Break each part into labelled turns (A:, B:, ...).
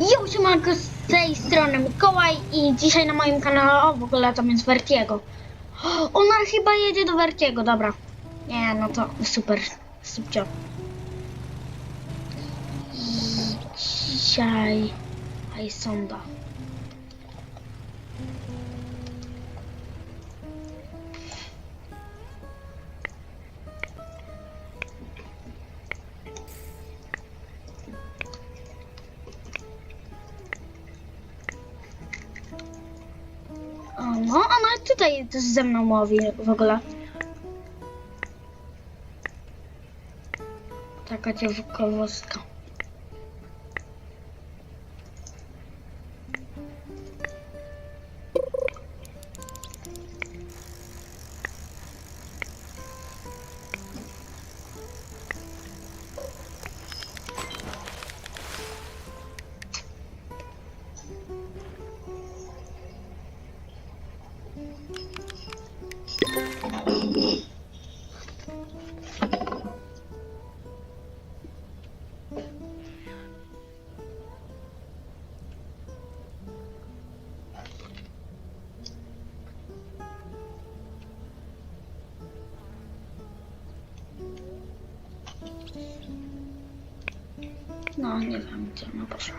A: Jo, siemanko, z tej strony Mikołaj i dzisiaj na moim kanale, o w ogóle tam jest Vertiego. Ona chyba jedzie do Vertiego, dobra. Nie, no to super, subcio. Dzisiaj... Aj, sonda. Tutaj ze mną mówi w ogóle. Taka ciekawostka. No, nie wiem, gdzie ona poszła.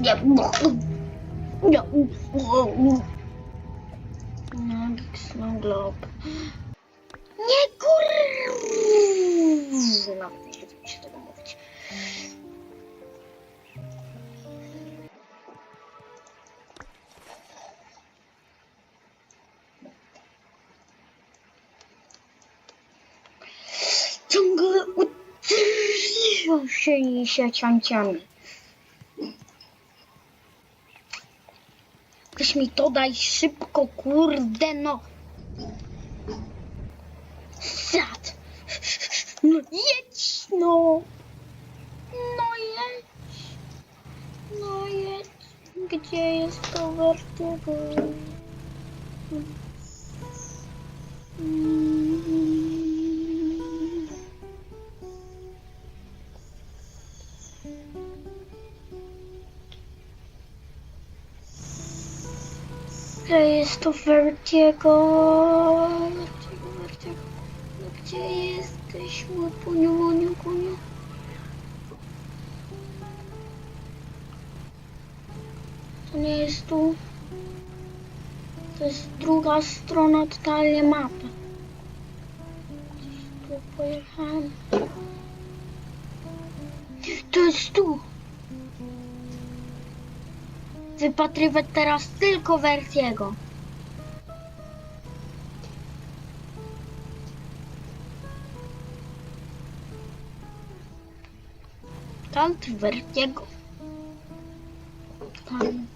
A: Nie, nie, Magik Snow Globe. Utrzymują się siecianciami. Weź mi to daj szybko, kurde no. Zad. No jedź no. No jedź. No jedź. Gdzie jest to Vertigo? Mm. Jest to Vertigo? Vertigo, Vertigo. No gdzie jesteś, mój puniu, muniu, kuniu? To nie jest tu. To jest druga strona totalnie mapy. Gdzieś tu pojechałem. To jest tu. Wypatrywać teraz tylko Vertiego. Kant Vertiego. Tam.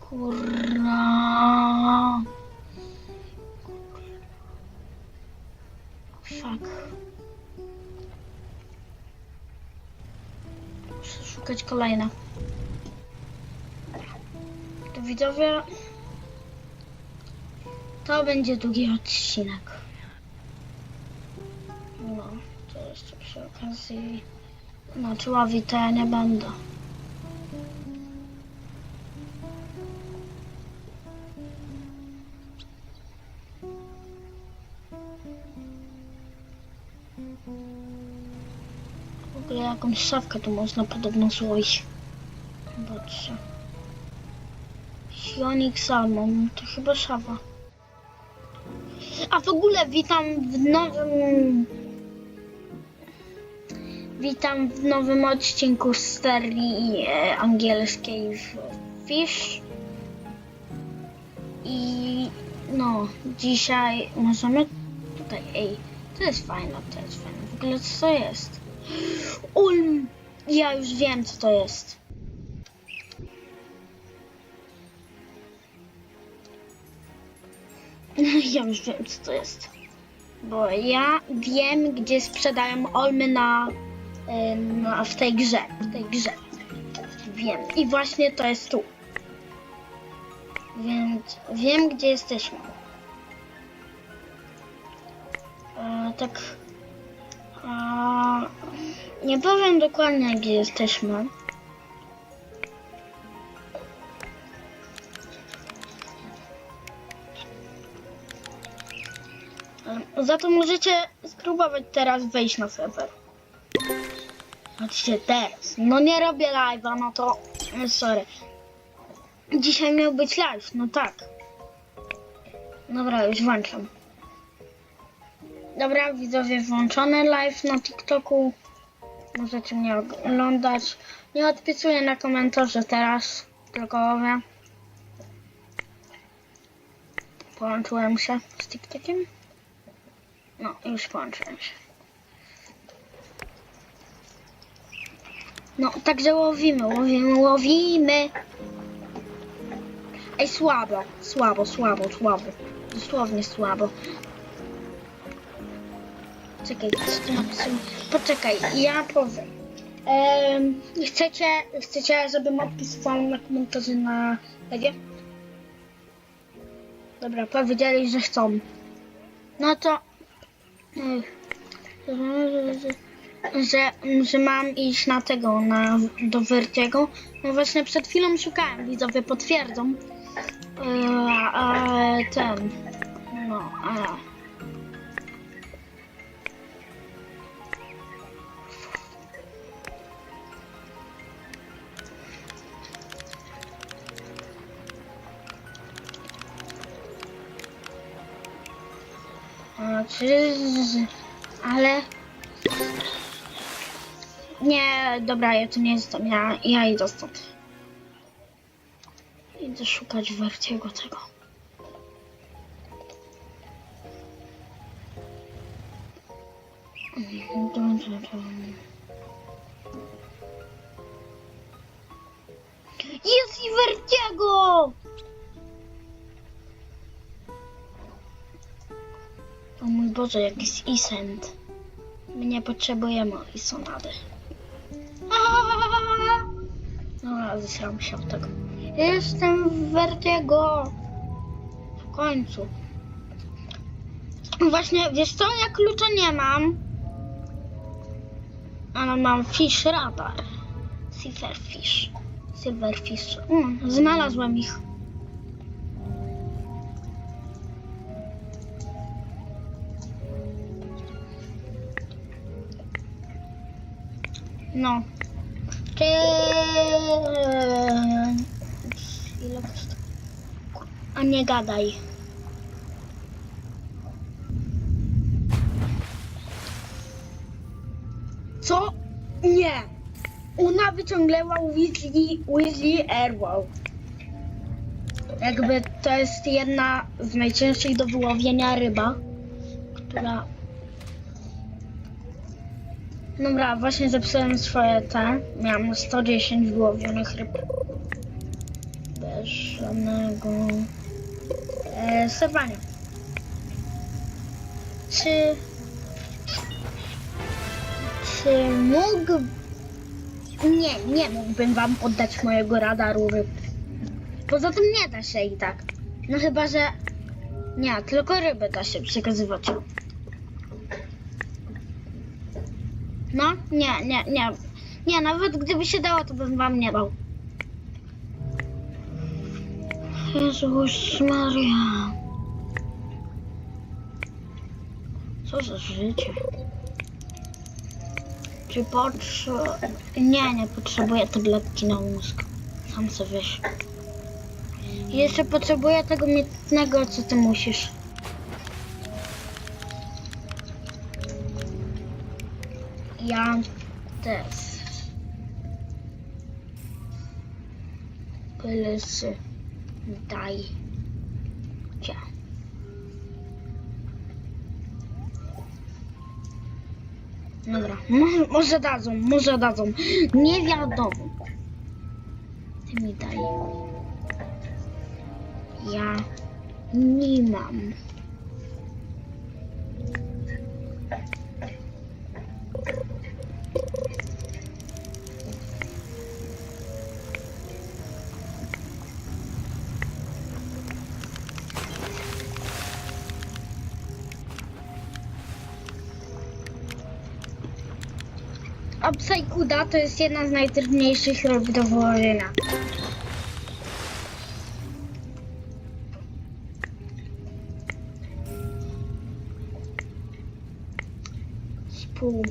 A: Kurwa. Fuck. Szukać kolejne. To widzowie. To będzie długi odcinek. No, to jeszcze przy okazji. Znaczy ławi to ja nie będę. Jakąś szafkę tu można podobno złoić. Zobaczcie. Sionik Salmon, to chyba szafa. A w ogóle witam w nowym... Witam w nowym odcinku serii e, angielskiej w Fish. I no, dzisiaj możemy tutaj, ej, to jest fajne, to jest fajne. W ogóle co to jest? Ulm! Ja już wiem co to jest. Ja już wiem co to jest. Bo ja wiem, gdzie sprzedają olmy na, na w tej grze. W tej grze. Wiem. I właśnie to jest tu. Więc wiem, gdzie jesteśmy. E, tak. Nie powiem dokładnie, gdzie jesteśmy. Za to możecie spróbować teraz wejść na serwer. Chodźcie teraz. No nie robię live'a, no to e, sorry. Dzisiaj miał być live, no tak. Dobra, już włączam. Dobra, widzowie, włączony live na TikToku. Możecie mnie oglądać. Nie odpisuję na komentarze teraz, tylko mówię. Połączyłem się z TikTokiem. No, już połączyłem się. No, także łowimy, łowimy, łowimy. Ej, słabo, słabo, słabo, słabo. Dosłownie słabo. Czekaj? Poczekaj, ja powiem. Em, chcecie, chcecie, żebym odpisywał na komentarze na lewie? Dobra, powiedzieli, że chcą. No to... Ech, Że, że mam iść na tego, na, do Vertiego. No właśnie przed chwilą szukałem, widzowie potwierdzą. Eee, a ten... No, a... Ale... Nie, dobra, ja tu nie jestem, ja, ja idę stąd. Idę szukać Wertiego tego. Jest i Wertiego! Boże, jakiś Isent. My nie potrzebujemy Isonady. Dobra, zesram się od tego. Jestem w Vertigo. W końcu. Właśnie, wiesz co, ja klucza nie mam. Ale mam fish radar. Silverfish. Silverfish. Mm, znalazłem ich. No. Czy... Ile kosztuje? A nie gadaj. Co? Nie. Ona wyciągnęła Weasley, Weasley Airwall. Jakby to jest jedna z najcięższych do wyłowienia ryba, która Dobra, właśnie zepsułem swoje te. Miałem 110 wyłowionych ryb. Bez żadnego e, serwania. Czy... Czy mógł... Nie, nie mógłbym wam oddać mojego radaru ryb. Poza tym nie da się i tak. No chyba, że... Nie, tylko ryby da się przekazywać. No, nie, nie, nie. Nie, nawet gdyby się dało, to bym wam nie dał. Jezus Maria. Co za życie? Czy potrze... Nie, nie potrzebuję tabletki na mózg. Sam sobie. I Jeszcze potrzebuję tego miętnego, co ty musisz. Ja też. Please daj. Cia. Dobra, może, może dadzą, może dadzą. Nie wiadomo. Ty mi daj. Ja nie mam. A Psykuda to jest jedna z najtrudniejszych ryb do wyłowienia. Spół.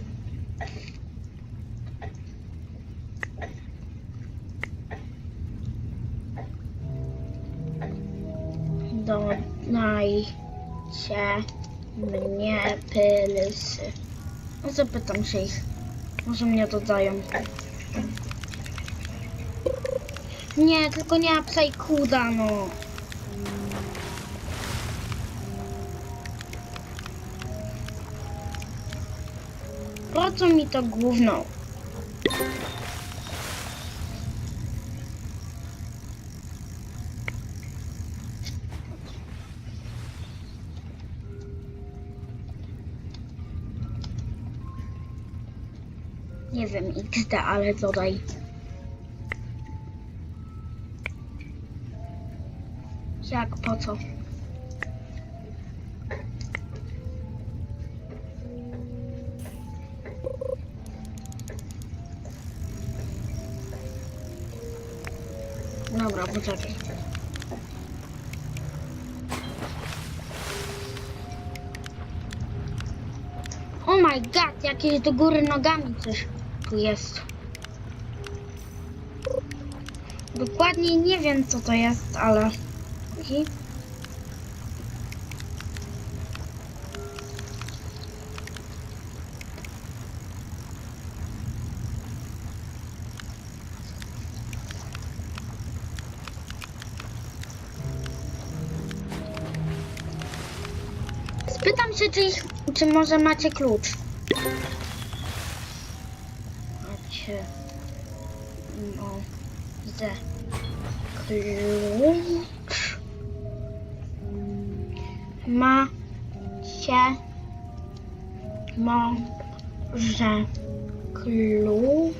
A: Dodajcie mnie pylsy. Zapytam się ich. Może mnie dodają. Nie, tylko nie Psykuda, no. Po co mi to gówno? Wiem, XD, ale dodaj. Jak, po co? Dobra, poczekaj. Oh my god, jakieś do góry nogami coś jest. Dokładnie nie wiem co to jest, ale... I... Spytam się, czy, czy może macie klucz. Macie. No. Ze. Klucz. Macie. Może. Klucz.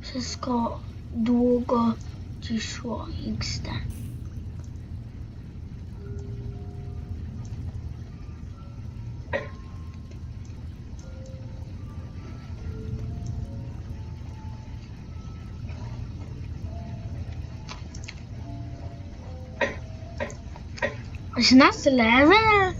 A: Wszystko długo ci szło XD. It's not 11.